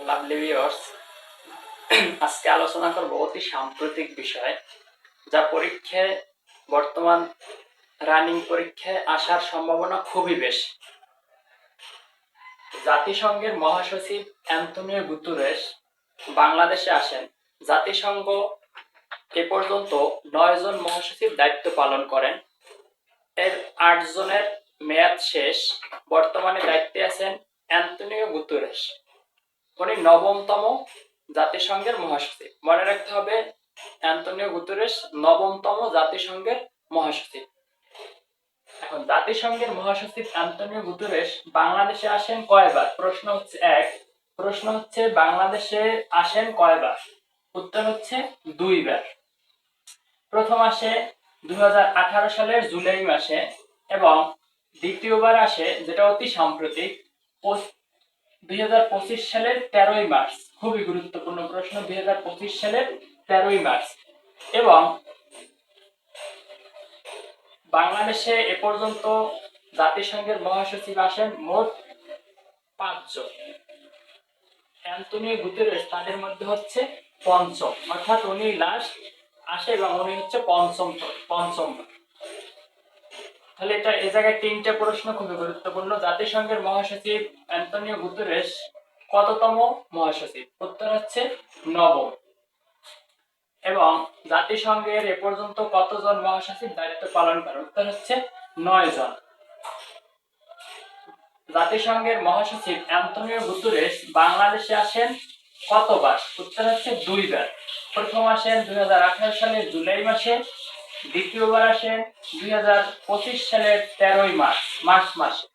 Lovely viewers আজকে আলোচনা করব অতি সাম্প্রতিক বিষয়, যা পরীক্ষায়, বর্তমান রানিং পরীক্ষায় আসার সম্ভাবনা খুবই বেশি। জাতিসংঘের মহাসচিব অ্যান্টনিও গুতুরেস বাংলাদেশে আসেন। জাতিসংঘ এ পর্যন্ত নয় জন মহাসচিব দায়িত্ব পালন করেন। এর আট জনের মেয়াদ শেষ। বর্তমানে দায়িত্বে আছেন অ্যান্টনিও গুতুরেস উনি নবমতম জাতিসংঘের মহাসচিব। মনে রাখতে হবে, অ্যান্টনিও গুতেরেস নবমতম জাতিসংঘের মহাসচিব। এখন, জাতিসংঘের মহাসচিব অ্যান্টনিও গুতেরেস বাংলাদেশে আসেন কয়বার? প্রশ্ন হচ্ছে এক। প্রশ্ন হচ্ছে, বাংলাদেশে আসেন কয়বার? উত্তর হচ্ছে দুইবার। প্রথম আসে দু হাজার আঠারো সালের জুলাই মাসে এবং দ্বিতীয়বার আসে, যেটা অতি সাম্প্রতিক দুই হাজার পঁচিশ সালের তেরোই মার্চ, খুবই গুরুত্বপূর্ণ প্রশ্ন, দুই সালের তেরোই মার্চ। এবং বাংলাদেশে এ পর্যন্ত জাতিসংঘের মহাসচিব আসেন মোট পাঁচজন। অ্যান্টনিও গুতেরেস তাদের মধ্যে হচ্ছে পঞ্চম, অর্থাৎ উনি লাস্ট আসে এবং উনি হচ্ছে পঞ্চম পঞ্চম। তাহলে এটা, এ জায়গায় তিনটে প্রশ্ন খুবই গুরুত্বপূর্ণ। জাতিসংঘের মহাসচিব অ্যান্টনিও গুতেরেস কততম মহাসচিব? উত্তর হচ্ছে নবম। এবং জাতিসংঘের এ পর্যন্ত কতজন মহাসচিব দায়িত্ব পালন করে? উত্তর হচ্ছে নয় জন জাতিসংঘের মহাসচিব অ্যান্টনিও গুতেরেস বাংলাদেশে আসেন কতবার? উত্তর হচ্ছে দুইবার। প্রথম আসেন দুই হাজার আঠারো সালের জুলাই মাসে দ্বিতীয়বার আসেন দুই সালের তেরোই মার্চ মার্চ মাসে।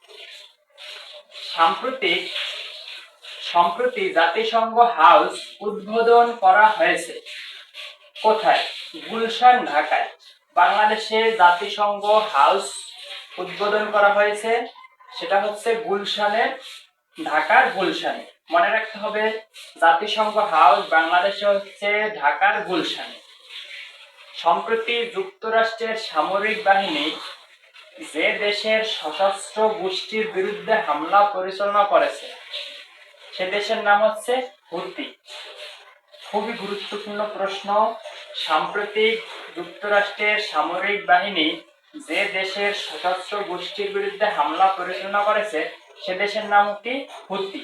সাম্প্রতিক, সম্প্রতি জাতিসংঘ হাউস উদ্বোধন করা হয়েছে। কোথায়? গুলশান, ঢাকায়। বাংলাদেশে জাতিসংঘ হাউস উদ্বোধন করা হয়েছে। সেটা হচ্ছে গুলশানের ঢাকার গুলশানে। মনে রাখতে হবে, জাতিসংঘ হাউস বাংলাদেশে হচ্ছে ঢাকার গুলশানে। সম্প্রতি যুক্তরাষ্ট্রের সামরিক বাহিনী যে দেশের সশস্ত্র গোষ্ঠীর বিরুদ্ধে হামলা পরিচালনা করেছে, সে দেশের নাম হচ্ছে হুতি। খুবই গুরুত্বপূর্ণ প্রশ্ন। সাম্প্রতিক যুক্তরাষ্ট্রের সামরিক বাহিনী যে দেশের সশস্ত্র গোষ্ঠীর বিরুদ্ধে হামলা পরিচালনা করেছে, সে দেশের নাম কি? হুতি।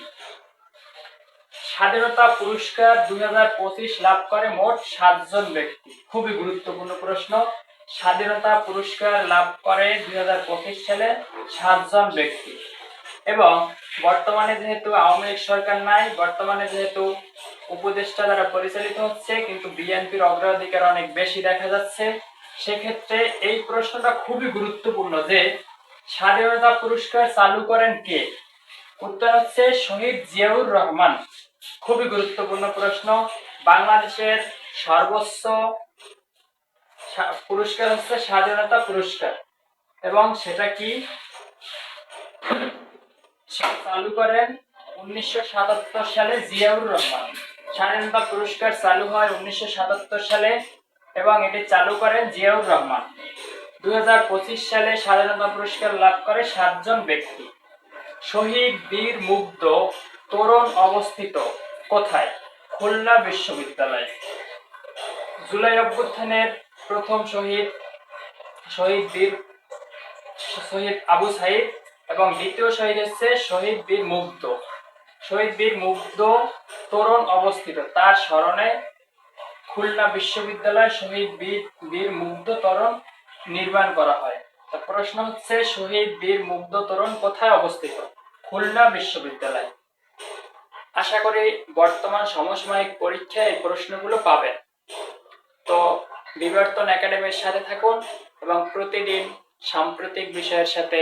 স্বাধীনতা পুরস্কার দুই হাজার পঁচিশ লাভ করে মোট সাতজন ব্যক্তি। খুবই গুরুত্বপূর্ণ প্রশ্ন। স্বাধীনতা পুরস্কার লাভ করে দুই হাজার পঁচিশ সালে সাতজন ব্যক্তি। এবং বর্তমানে যেহেতু আওয়ামী লীগ সরকার নাই, বর্তমানে যেহেতু উপদেষ্টা দ্বারা পরিচালিত হচ্ছে, কিন্তু বিএনপির অগ্রাধিকার অনেক বেশি দেখা যাচ্ছে, সেক্ষেত্রে এই প্রশ্নটা খুবই গুরুত্বপূর্ণ যে স্বাধীনতা পুরস্কার চালু করেন কে? উত্তর হচ্ছে শহীদ জিয়াউর রহমান। খুবই গুরুত্বপূর্ণ প্রশ্ন। বাংলাদেশের সর্বোচ্চ পুরস্কার হচ্ছে স্বাধীনতা পুরস্কার। এবং সেটা কি? চালু করেন উনিশশো সালে জিয়াউর রহমান। স্বাধীনতা পুরস্কার চালু হয় উনিশশো সাতাত্তর সালে এবং এটি চালু করেন জিয়াউর রহমান। দুই হাজার পঁচিশ সালে স্বাধীনতা পুরস্কার লাভ করে সাতজন ব্যক্তি। শহীদ বীর মুগ্ধ তরুণ অবস্থিত কোথায়? খুলনা বিশ্ববিদ্যালয়। জুলাই অভ্যুত্থানের প্রথম শহীদ শহীদ বীর, শহীদ আবু সাইদ এবং দ্বিতীয় শহীদ হচ্ছে শহীদ বীর মুগ্ধ। শহীদ বীর মুগ্ধ তরুণ অবস্থিত। তার স্মরণে খুলনা বিশ্ববিদ্যালয় শহীদ বীর বীর মুগ্ধ তরুণ নির্মাণ করা হয়। প্রশ্ন হচ্ছে, শহীদ বীর মুগ্ধ তরুণ কোথায় অবস্থিত? খুলনা বিশ্ববিদ্যালয়। আশা করি বর্তমান সমসাময়িক পরীক্ষায় এই প্রশ্নগুলো পাবেন। তো বিবর্তন একাডেমির সাথে থাকুন এবং প্রতিদিন সাম্প্রতিক বিষয়ের সাথে